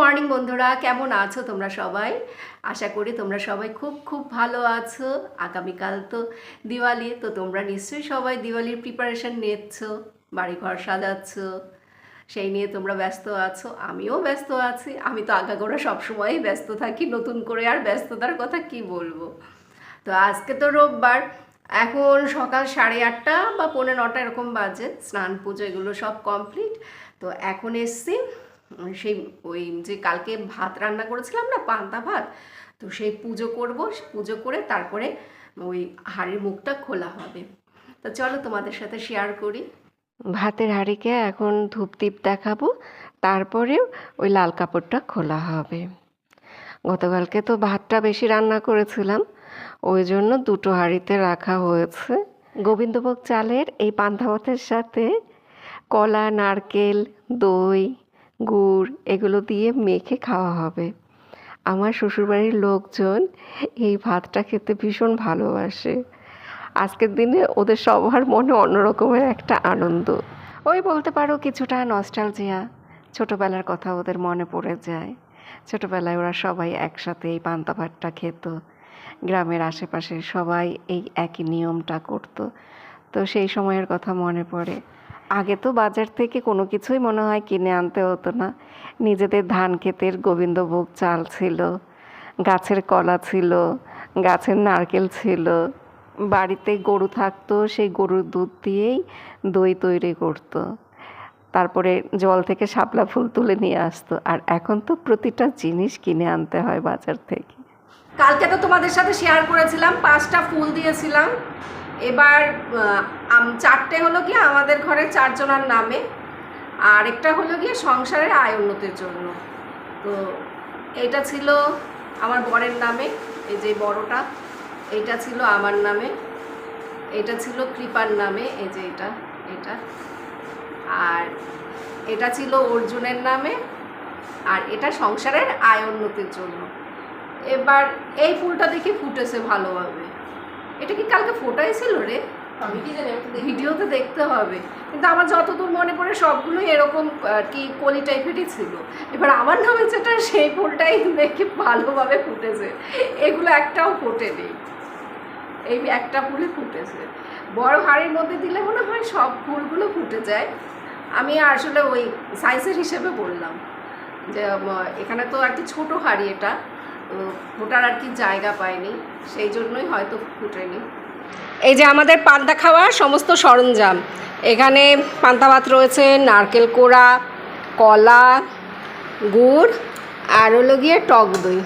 Morning বন্ধুরা, কেমন আছো তোমরা সবাই? আশা করি তোমরা সবাই খুব খুব ভালো আছো। আগামীকাল তো দিওয়ালি, তো তোমরা নিশ্চয়ই সবাই দিওয়ালির প্রিপারেশন নিচ্ছ, বাড়িঘর সাজাচ্ছ, সেই নিয়ে তোমরা ব্যস্ত আছো, আমিও ব্যস্ত আছি। আমি তো আগাগোড়া সবসময়ই ব্যস্ত থাকি, নতুন করে আর ব্যস্ততার কথা কি বলব? তো আজকে তো রোববার, এখন সকাল সাড়ে আটটা বা পৌনে নটা এরকম বাজে, স্নান পুজো এগুলো সব কমপ্লিট তো এখন এসছি সেই ওই যে কালকে ভাত রান্না করেছিলাম না, পান্তা ভাত, তো সেই পুজো করব পুজো করে তারপরে ওই হাঁড়ির মুখটা খোলা হবে। তো চলো তোমাদের সাথে শেয়ার করি। ভাতের হাঁড়িকে এখন ধূপদীপ দেখাবো, তারপরে ওই লাল কাপড়টা খোলা হবে। গতকালকে তো ভাতটা বেশি রান্না করেছিলাম, ওই জন্য দুটো হাঁড়িতে রাখা হয়েছে। গোবিন্দভোগ চালের এই পান্তা ভাতের সাথে কলা, নারকেল, দই গুড় এগুলো দিয়ে মেখে খাওয়া হবে। আমার শ্বশুরবাড়ির লোকজন এই ভাতটা খেতে ভীষণ ভালোবাসে। আজকের দিনে ওদের সবার মনে অন্যরকমের একটা আনন্দ। ওই বলতে পারো কিছুটা নস্টালজিয়া ছোটোবেলার কথা ওদের মনে পড়ে যায়। ছোটোবেলায় ওরা সবাই একসাথে এই পান্তা ভাতটা খেত। গ্রামের আশেপাশে সবাই এই একই নিয়মটা করতো। তো সেই সময়ের কথা মনে পড়ে। আগে তো বাজার থেকে কোনো কিছুই মনে হয় কিনে আনতে হতো না। নিজেদের ধান ক্ষেতের গোবিন্দভোগ চাল ছিল, গাছের কলা ছিল, গাছের নারকেল ছিল। বাড়িতে গরু থাকতো, সেই গরুর দুধ দিয়েই দই তৈরি করতো। তারপরে জল থেকে শাপলা ফুল তুলে নিয়ে আসতো। আর এখন তো প্রতিটা জিনিস কিনে আনতে হয় বাজার থেকে। কালকে তো তোমাদের সাথে শেয়ার করেছিলাম, পাঁচটা ফুল দিয়েছিলাম। এবার চারটে হলো গিয়ে আমাদের ঘরে চারজনার নামে আর একটা হলো গিয়ে সংসারের আয় উন্নতির জন্য। তো এইটা ছিল আমার বরের নামে, এই যে বড়টা, এইটা ছিল আমার নামে এটা ছিল কৃপার নামে, এই যে এটা এটা। আর এটা ছিল অর্জুনের নামে, আর এটা সংসারের আয় উন্নতির জন্য। এবার এই ফুলটা দেখে ফুটেছে ভালোভাবে। এটা কি কালকে ফোটাই ছিল রে? আমি কি জানি ভিডিওতে দেখতে হবে। কিন্তু আমার যতদূর মনে পড়ে সবগুলোই এরকম আর কি কলি টাইপেরই ছিল। এবার আমার নামে যেটা সেই ফুলটাই দেখে ভালোভাবে ফুটেছে। এগুলো একটাও ফোটেনি এই একটা ফুলই ফুটেছে। বড় হাড়ির মধ্যে দিলে মনে হয় সব ফুলগুলো ফুটে যায়। আমি আসলে ওই সাইজের হিসেবে বললাম যে এখানে তো আর কি ছোটো হাড়ি এটা। ফোটার আর কি জায়গা পায়নি, সেই জন্যই হয়তো ফুটেনি। এই যে আমাদের পান্তা খাওয়ার সমস্ত সরঞ্জাম, এখানে পান্তা ভাত রয়েছে, নারকেল কোড়া, কলা, গুড়, আর হলো গিয়ে টক দই।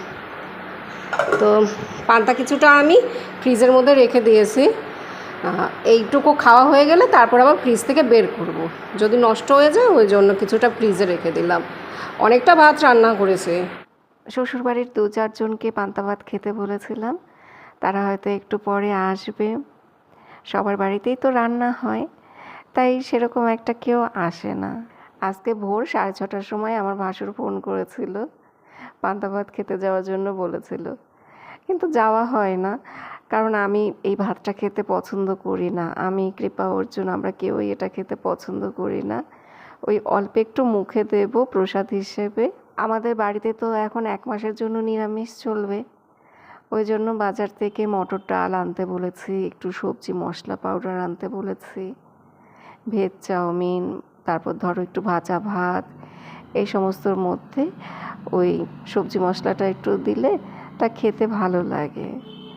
তো পান্তা কিছুটা আমি ফ্রিজের মধ্যে রেখে দিয়েছি। এইটুকু খাওয়া হয়ে গেলে তারপর আবার ফ্রিজ থেকে বের করব। যদি নষ্ট হয়ে যায়, ওই জন্য কিছুটা ফ্রিজে রেখে দিলাম। অনেকটা ভাত রান্না করেছে। শ্বশুরবাড়ির দু চারজনকে পান্তা ভাত খেতে বলেছিলাম। তারা হয়তো একটু পরে আসবে। সবার বাড়িতেই তো রান্না হয়, তাই সেরকম একটা কেউ আসে না। আজকে ভোর সাড়ে ছটার সময় আমার ভাসুর ফোন করেছিল, পান্তা ভাত খেতে যাওয়ার জন্য বলেছিল। কিন্তু যাওয়া হয় না, কারণ আমি এই ভাতটা খেতে পছন্দ করি না। আমি কৃপা অর্জুন, আমরা কেউই এটা খেতে পছন্দ করি না। ওই অল্প একটু মুখে দেব প্রসাদ হিসেবে। আমাদের বাড়িতে তো এখন এক মাসের জন্য নিরামিষ চলবে। ওই জন্য বাজার থেকে মটর ডাল আনতে বলেছি, একটু সবজি, মশলা পাউডার আনতে বলেছি। ভেজ চাউমিন, তারপর ধরো একটু ভাজা ভাত, এই সমস্তর মধ্যে ওই সবজি মশলাটা একটু দিলে তা খেতে ভালো লাগে।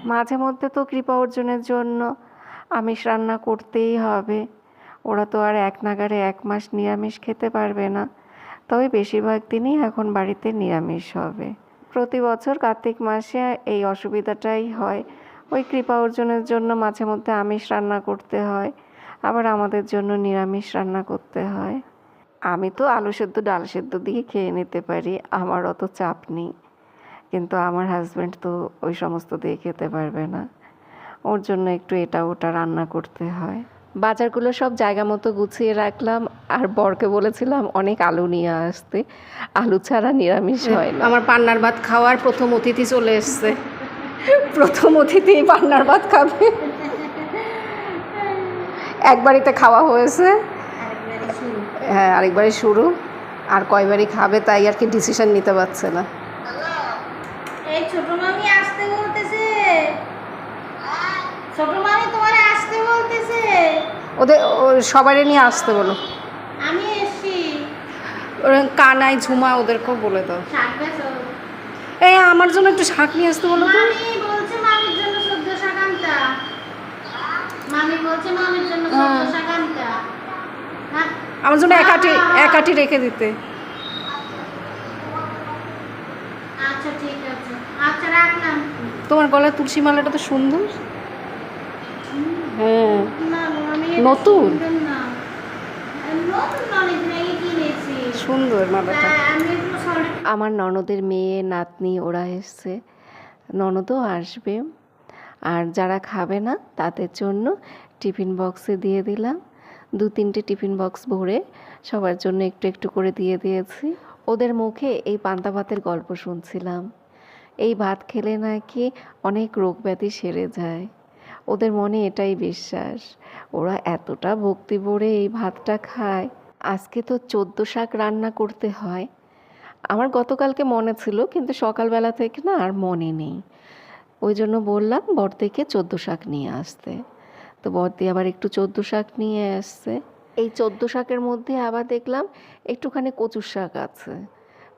মাঝে মধ্যে তো কৃপা অর্জনের জন্য আমিষ রান্না করতেই হবে। ওরা তো আর এক নাগারে এক মাস নিরামিষ খেতে পারবে না। তবে বেশিরভাগ দিনই এখন বাড়িতে নিরামিষ হবে। প্রতি বছর কার্তিক মাসে এই অসুবিধাটাই হয়। ওই কৃপা অর্জনের জন্য মাঝে মধ্যে আমিষ রান্না করতে হয়। আবার আমাদের জন্য নিরামিষ রান্না করতে হয়। আমি তো আলু সেদ্ধ, ডাল সেদ্ধ দিয়ে খেয়ে নিতে পারি, আমার অত চাপ নেই। কিন্তু আমার হাজব্যান্ড তো ওই সমস্ত দিয়ে খেতে পারবে না। ওর জন্য একটু এটা ওটা রান্না করতে হয়। বাজারগুলো সব জায়গা মতো গুছিয়ে রাখলাম। আর বরকে বলেছিলাম অনেক আলু নিয়ে আসতে। আলু ছাড়া নিরামিষ হয় না। আমার পান্নার ভাত খাওয়ার প্রথম অতিথি চলে এসছে। প্রথম অতিথি পান্নার ভাত খাবে। এক বাড়িতে খাওয়া হয়েছে। হ্যাঁ আরেকবারই শুরু। আর কয়বারই খাবে তাই আর কি ডিসিশন নিতে পারছে না। এই ছোট মামি আসতে বলতেছে। ছোট মামি তোমার আসতে বলতেছে। ওদের ও- সবারই নিয়ে আসতে বলো। ওরা কানাই ঝুমা ওদেরকেও বলে দাও। এই আমার জন্য একটু শাক নিয়ে আসতে বলো তো। হ্যাঁ। আমার জন্য একাটি একাটি রেখে দিতে। আচ্ছা আচ্ছা তোমার গলায় তুলসী মালাটা তো সুন্দর। হ্যাঁ। নতুন? নতুন সুন্দর মালাটা। আমার ননদের মেয়ে, নাতনি, ওরা এসছে। ননদও আসবে। আর যারা খাবে না, তাদের জন্য টিফিন বক্সে দিয়ে দিলাম। দু তিনটে টিফিন বক্স ভরে সবার জন্য একটু একটু করে দিয়ে দিয়েছি। ওদের মুখে এই পান্তা ভাতের গল্প শুনছিলাম। এই ভাত খেলে নাকি অনেক রোগ ব্যাধি সেরে যায়। ওদের মনে এটাই বিশ্বাস। ওরা এতটা ভক্তি ভরে এই ভাতটা খায়। আজকে তো চোদ্দ শাক রান্না করতে হয়। আমার গতকালকে মনে ছিল, কিন্তু সকালবেলা থেকে না আর মনে নেই। ওই জন্য বললাম, বর্দিকে চোদ্দ শাক নিয়ে আসতে। তো বর্দি আবার একটু চোদ্দ শাক নিয়ে আসছে। এই চোদ্দ শাকের মধ্যে আবার দেখলাম, একটুখানি কচু শাক আছে।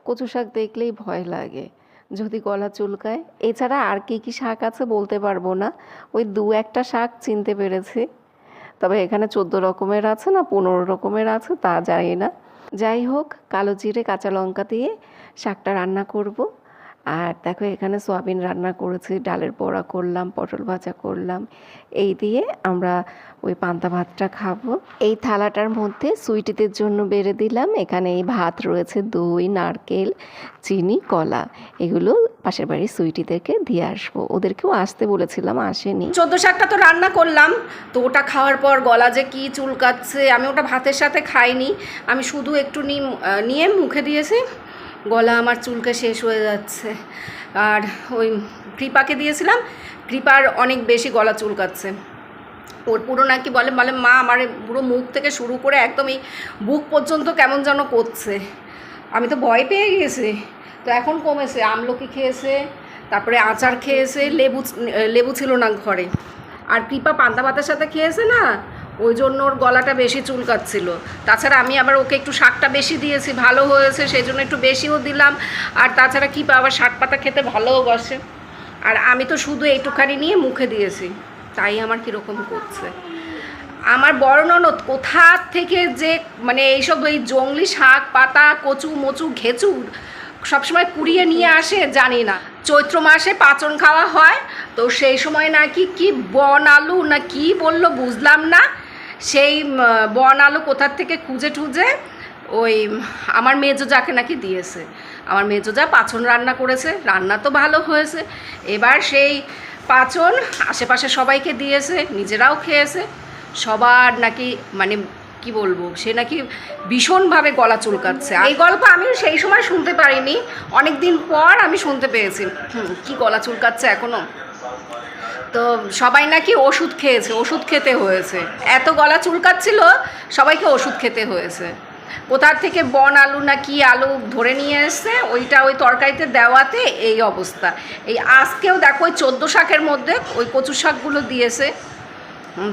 কচু শাক দেখলেই ভয় লাগে। যদি গলা চুলকায়। এছাড়া আর কী কী শাক আছে বলতে পারব না। ওই দু একটা শাক চিনতে পেরেছি। তবে এখানে চোদ্দ রকমের আছে না, পনেরো রকমের আছে, তা জানি না। যাই হোক, কালো জিরে, কাঁচা লঙ্কা দিয়ে শাকটা রান্না করব। আর দেখো এখানে সোয়াবিন রান্না করেছি, ডালের বড়া করলাম, পটল ভাজা করলাম। এই দিয়ে আমরা ওই পান্তা ভাতটা খাব। এই থালাটার মধ্যে সুইটিদের জন্য বেড়ে দিলাম। এখানে এই ভাত রয়েছে, দই, নারকেল, চিনি, কলা। এগুলো পাশের বাড়ির সুইটিদেরকে দিয়ে আসব। ওদেরকেও আসতে বলেছিলাম, আসেনি। চোদ্দ শাকটা তো রান্না করলাম, তো ওটা খাওয়ার পর গলা যে কি চুলকাচ্ছে, আমি ওটা ভাতের সাথে খাইনি। আমি শুধু একটু নিয়ে মুখে দিয়েছি। গলা আমার চুলকে শেষ হয়ে যাচ্ছে। আর ওই কৃপাকে দিয়েছিলাম, কৃপার অনেক বেশি গলা চুলকাচ্ছে। ওর পুরো নাকি বলে বলে, মা, আমার পুরো মুখ থেকে শুরু করে একদম এই বুক পর্যন্ত কেমন যেন করছে। আমি তো ভয় পেয়ে গেছি। তো এখন কমেছে, আমলকি খেয়েছে, তারপরে আচার খেয়েছে, লেবু লেবু ছিল না ঘরে। আর কৃপা পান্তা ভাতের সাথে খেয়েছে না? ওই জন্য ওর গলাটা বেশি চুলকাচ্ছিল। তাছাড়া আমি আবার ওকে একটু শাকটা বেশি দিয়েছি, ভালো হয়েছে সেই জন্য একটু বেশিও দিলাম। আর তাছাড়া কৃপা আবার শাক পাতা খেতে ভালোও বসে। আর আমি তো শুধু এইটুখানি নিয়ে মুখে দিয়েছি, তাই আমার কীরকম করছে। আমার ননদ কোথা থেকে যে মানে এইসব এই জংলি শাক, পাতা, কচু, মচু ঘেচু সবসময় কুড়িয়ে নিয়ে আসে, জানি না। চৈত্র মাসে পাচন খাওয়া হয়, তো সেই সময় নাকি কি বন আলু না কি বলল বুঝলাম না। সেই বন আলো কোথার থেকে খুঁজে টুজে ওই আমার মেজো যাকে নাকি দিয়েছে। আমার মেজো যা পাচন রান্না করেছে, রান্না তো ভালো হয়েছে। এবার সেই পাচন আশেপাশে সবাইকে দিয়েছে, নিজেরাও খেয়েছে। সবার নাকি মানে কি বলব, সে নাকি ভীষণভাবে গলা চুলকাচ্ছে। এই গল্প আমি সেই সময় শুনতে পারিনি অনেক দিন পর আমি শুনতে পেয়েছি। কি গলা চুলকাচ্ছে এখনও? তো সবাই নাকি ওষুধ খেয়েছে, ওষুধ খেতে হয়েছে। এত গলা চুলকাচ্ছিল, সবাইকে ওষুধ খেতে হয়েছে। কোথার থেকে বন আলু না কি আলু ধরে নিয়ে এসছে, ওইটা ওই তরকারিতে দেওয়াতে এই অবস্থা। এই আজকেও দেখো ওই চোদ্দ শাকের মধ্যে ওই কচু শাকগুলো দিয়েছে।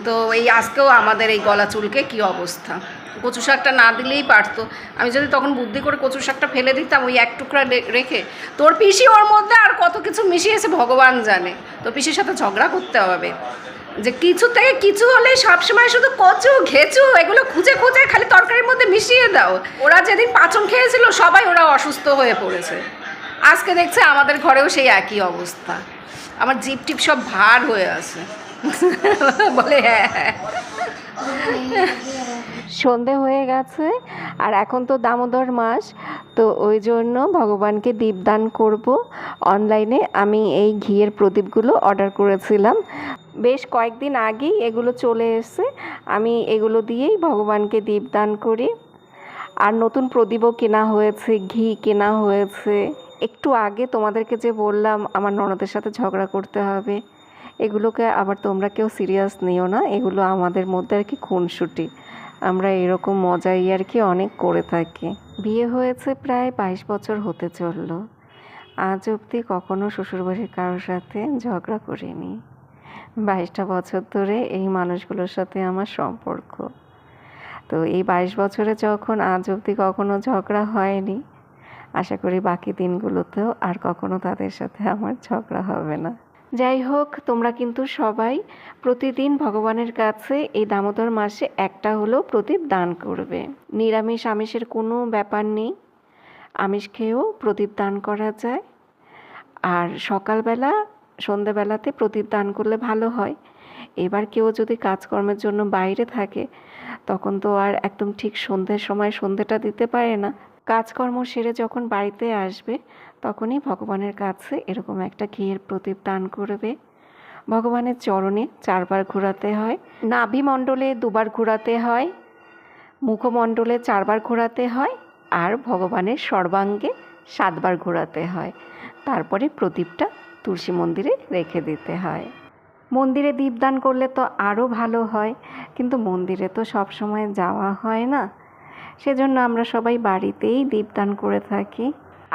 তো এই আজকেও আমাদের এই গলা চুলকে কি অবস্থা। কচু শাকটা না দিলেই পারতো। আমি যদি তখন বুদ্ধি করে কচু শাকটা ফেলে দিতাম, ওই এক টুকরা রেখে, তোর পিসি ওর মধ্যে আর কত কিছু মিশিয়েছে ভগবান জানে। তোর পিসির সাথে ঝগড়া করতে হবে। যে কিছু থেকে কিছু হলে সবসময় শুধু কচু, ঘেচু, এগুলো খুঁজে খুঁজে খালি তরকারির মধ্যে মিশিয়ে দাও। ওরা যেদিন পাচন খেয়েছিল, সবাই ওরা অসুস্থ হয়ে পড়েছে। আজকে দেখছে আমাদের ঘরেও সেই একই অবস্থা। আমার জিপ টিপ সব ভার হয়ে আছে। বলে হ্যাঁ হ্যাঁ। সন্ধে হয়ে গেছে আর এখন তো দামোদর মাস, তো ওই জন্য ভগবানকে দীপদান করব। অনলাইনে আমি এই ঘিয়ের প্রদীপগুলো অর্ডার করেছিলাম। বেশ কয়েকদিন আগেই এগুলো চলে এসেছে, আমি এগুলো দিয়েই ভগবানকে দীপদান করি। আর নতুন প্রদীপও কেনা হয়েছে, ঘি কেনা হয়েছে। একটু আগে তোমাদেরকে যে বললাম, আমার ননদের সাথে ঝগড়া করতে হবে। এগুলোকে আবার তোমরা কেউ সিরিয়াস নিও না, এগুলো আমাদের মধ্যে আর কি খুনসুটি। আমরা এরকম মজা ইয়ার কি অনেক করে থাকি। বিয়ে হয়েছে প্রায় বাইশ বছর হতে চলল। আজ অবধি কখনো শ্বশুরবাড়ির কারোর সাথে ঝগড়া করিনি। বাইশটা বছর ধরে এই মানুষগুলোর সাথে আমার সম্পর্ক। তো এই বাইশ বছরে যখন আজ অবধি কখনো ঝগড়া হয়নি, আশা করি বাকি দিনগুলোতেও আর কখনো তাদের সাথে আমার ঝগড়া হবে না। যাই হোক, তোমরা কিন্তু সবাই প্রতিদিন ভগবানের কাছে এই দামোদর মাসে একটা হলেও প্রদীপ দান করবে। নিরামিষ আমিষের কোনো ব্যাপার নেই। আমিষ খেয়েও প্রদীপ দান করা যায়। আর সকালবেলা সন্ধেবেলাতে প্রদীপ দান করলে ভালো হয়। এবার কেউ যদি কাজকর্মের জন্য বাইরে থাকে, তখন তো আর একদম ঠিক সন্ধ্যের সময় সন্ধেটা দিতে পারে না। কাজকর্ম সেরে যখন বাড়িতে আসবে, তখনই ভগবানের কাছে এরকম একটা ঘিয়ের প্রদীপ দান করবে। ভগবানের চরণে চারবার ঘোরাতে হয়, নাভিমণ্ডলে দুবার ঘোরাতে হয়, মুখমণ্ডলে চারবার ঘোরাতে হয়, আর ভগবানের সর্বাঙ্গে সাতবার ঘোরাতে হয়। তারপরে প্রদীপটা তুলসী মন্দিরে রেখে দিতে হয়। মন্দিরে দীপদান করলে তো আরও ভালো হয়, কিন্তু মন্দিরে তো সব সময় যাওয়া হয় না। সেজন্য আমরা সবাই বাড়িতেই দীপদান করে থাকি।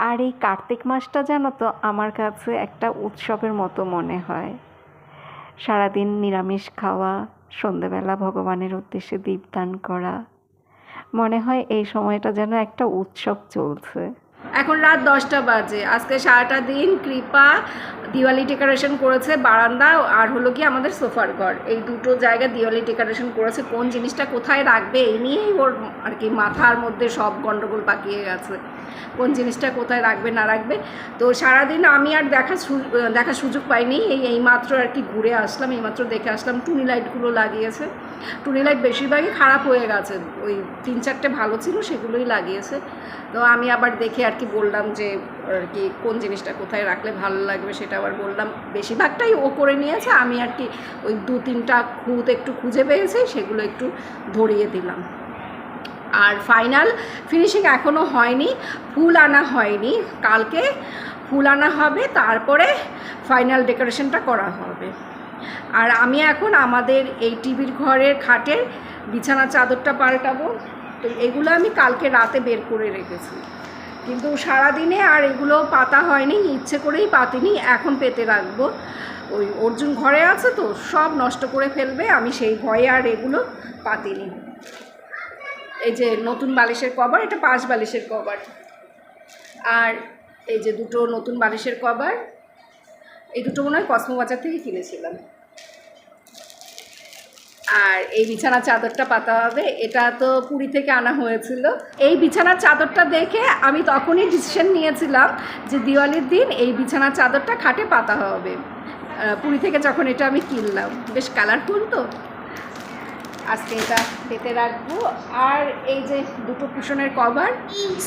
আর এই কার্তিক মাসটা জানো তো আমার কাছে একটা উৎসবের মতো মনে হয়। সারাদিন নিরামিষ খাওয়া, সন্ধেবেলা ভগবানের উদ্দেশ্যে দীপদান করা। মনে হয় এই সময়টা যেন একটা উৎসব চলছে। এখন রাত দশটা বাজে। আজকে সারাটা দিন কৃপা দিওয়ালি ডেকোরেশন করেছে বারান্দা আর হলো কি আমাদের সোফার ঘর। এই দুটো জায়গা দিওয়ালি ডেকোরেশন করেছে, কোন জিনিসটা কোথায় রাখবে এই নিয়েই ওর আর কি মাথার মধ্যে সব গন্ডগোল পাকিয়ে গেছে। কোন জিনিসটা কোথায় রাখবে, না রাখবে। তো সারাদিন আমি আর দেখা দেখার সুযোগ পাইনি। এই এইমাত্র আর কি ঘুরে আসলাম, এইমাত্র দেখে আসলাম টুনি লাইটগুলো লাগিয়েছে। টুনি লাইট বেশিরভাগই খারাপ হয়ে গেছে, ওই তিন চারটে ভালো ছিল সেগুলোই লাগিয়েছে। তো আমি আবার দেখে আর কি বললাম যে আর কি কোন জিনিসটা কোথায় রাখলে ভালো লাগবে সেটা আবার বললাম, বেশিরভাগটাই ও করে নিয়েছে, আমি আর কি ওই দু তিনটা খুঁত একটু খুঁজে পেয়েছি, সেগুলো একটু ধরিয়ে দিলাম। আর ফাইনাল ফিনিশিং এখনও হয়নি, ফুল আনা হয়নি, কালকে ফুল আনা হবে, তারপরে ফাইনাল ডেকোরেশনটা করা হবে। আর আমি এখন আমাদের এই টিভির ঘরের খাটের বিছানা চাদরটা পাল্টাবো, তো এগুলো আমি কালকে রাতে বের করে রেখেছি। কিন্তু সারাদিনে আর এগুলো পাতা হয়নি, ইচ্ছে করেই পাতিনি, এখন পেতে রাখব। ওই অর্জুন ঘরে আছে তো, সব নষ্ট করে ফেলবে, আমি সেই ভয়ে আর এগুলো পাতিনি। এই যে নতুন বালিশের কভার, এটা পাঁচ বালিশের কভার। আর এই যে দুটো নতুন বালিশের কভার, এই দুটো মনে হয় কসমো বাজার থেকে কিনেছিলাম। আর এই বিছানার চাদরটা পাতা হবে। এটা তো পুরী থেকে আনা হয়েছিল। এই বিছানার চাদরটা দেখে আমি তখনই ডিসিশন নিয়েছিলাম যে দিওয়ালির দিন এই বিছানার চাদরটা খাটে পাতা হবে। পুরী থেকে যখন এটা আমি কিনলাম। বেশ কালারফুল তো। আজকে এটা পেতে রাখব। আর এই যে দুটো কুশনের কভার।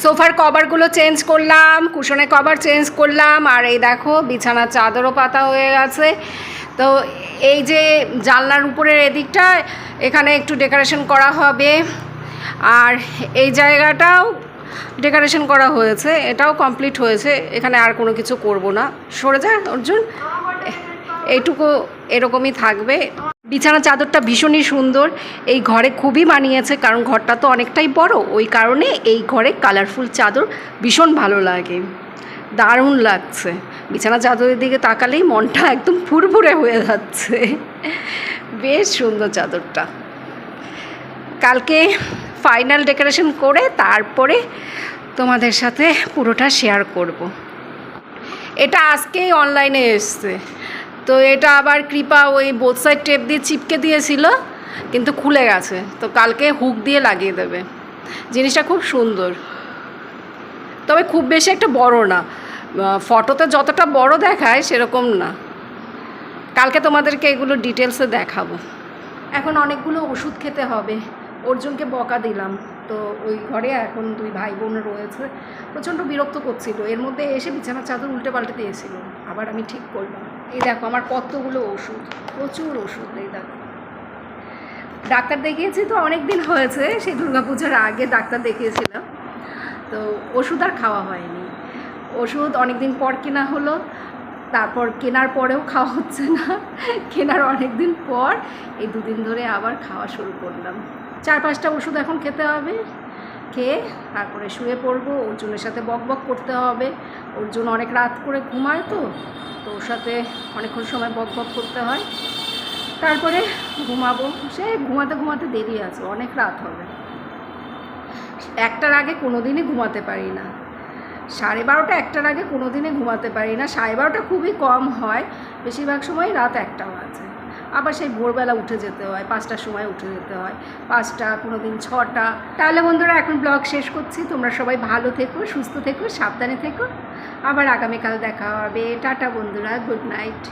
সোফার কভারগুলো চেঞ্জ করলাম, কুশনের কভার চেঞ্জ করলাম। আর এই দেখো, বিছানার চাদরও পাতা হয়ে গেছে। তো এই যে জানলার উপরের এদিকটা, এখানে একটু ডেকোরেশন করা হবে। আর এই জায়গাটাও ডেকোরেশন করা হয়েছে, এটাও কমপ্লিট হয়েছে, এখানে আর কোনো কিছু করব না। সরে যা অর্জুন, এইটুকু এরকমই থাকবে। বিছানা চাদরটা ভীষণই সুন্দর, এই ঘরে খুবই মানিয়েছে, কারণ ঘরটা তো অনেকটাই বড়, ওই কারণে এই ঘরে কালারফুল চাদর ভীষণ ভালো লাগে, দারুণ লাগছে। বিছানা চাদরের দিকে তাকালেই মনটা একদম ফুরফুরে হয়ে যাচ্ছে। বেশ সুন্দর চাদরটা। কালকে ফাইনাল ডেকোরেশন করে তারপরে তোমাদের সাথে পুরোটা শেয়ার করব। এটা আজকেই অনলাইনে এসছে। তো এটা আবার কৃপা ওই বোথ সাইড টেপ দিয়ে চিপকে দিয়েছিল, কিন্তু খুলে গেছে। তো কালকে হুক দিয়ে লাগিয়ে দেবে। জিনিসটা খুব সুন্দর। তবে খুব বেশি একটা বড় না। ফটোতে যতটা বড় দেখায় সেরকম না। কালকে তোমাদেরকে এগুলো ডিটেলসে দেখাবো। এখন অনেকগুলো ওষুধ খেতে হবে। অর্জুনকে বকা দিলাম। তো ওই ঘরে এখন দুই ভাই বোন রয়েছে। প্রচণ্ড বিরক্ত করছিল। এর মধ্যে এসে বিছানার চাদর উল্টে পাল্টে দিয়েছিল। আবার আমি ঠিক করলাম। এই দেখো আমার কতগুলো ওষুধ। প্রচুর ওষুধ এই দেখো। ডাক্তার দেখিয়েছি তো অনেক দিন হয়েছে। সেই দুর্গাপূজার আগে ডাক্তার দেখিয়েছিলাম। তো ওষুধ আর খাওয়া হয়নি। ওষুধ অনেক দিন পর কেনা হলো, তারপর কেনার পরেও খাওয়া হচ্ছে না। কেনার অনেক দিন পর এই দুদিন ধরে আবার খাওয়া শুরু করলাম। চার পাঁচটা ওষুধ এখন খেতে হবে, খেয়ে তারপরে শুয়ে পড়ব, অর্জুনের সাথে বক বক করতে হবে। অর্জুন অনেক রাত করে ঘুমায় তো তো ওর সাথে অনেকক্ষণ সময় বক বক করতে হয়। তারপরে ঘুমাবো। সে ঘুমাতে ঘুমাতে দেরি আছে, অনেক রাত হবে। একটার আগে কোনো দিনই ঘুমাতে পারি না। সাড়ে বারোটা, একটার আগে কোনো দিনে ঘুমাতে পারি না। সাড়ে বারোটা খুবই কম হয়। বেশিরভাগ সময় রাত একটাও আছে। আবার সেই ভোরবেলা উঠে যেতে হয়, পাঁচটার সময় উঠে যেতে হয়। পাঁচটা কোনো দিন ছটা। তাহলে বন্ধুরা, এখন ব্লগ শেষ করছি। তোমরা সবাই ভালো থেকো, সুস্থ থেকো, সাবধানে থেকো। আবার আগামীকাল দেখা হবে। টাটা বন্ধুরা, গুড নাইট।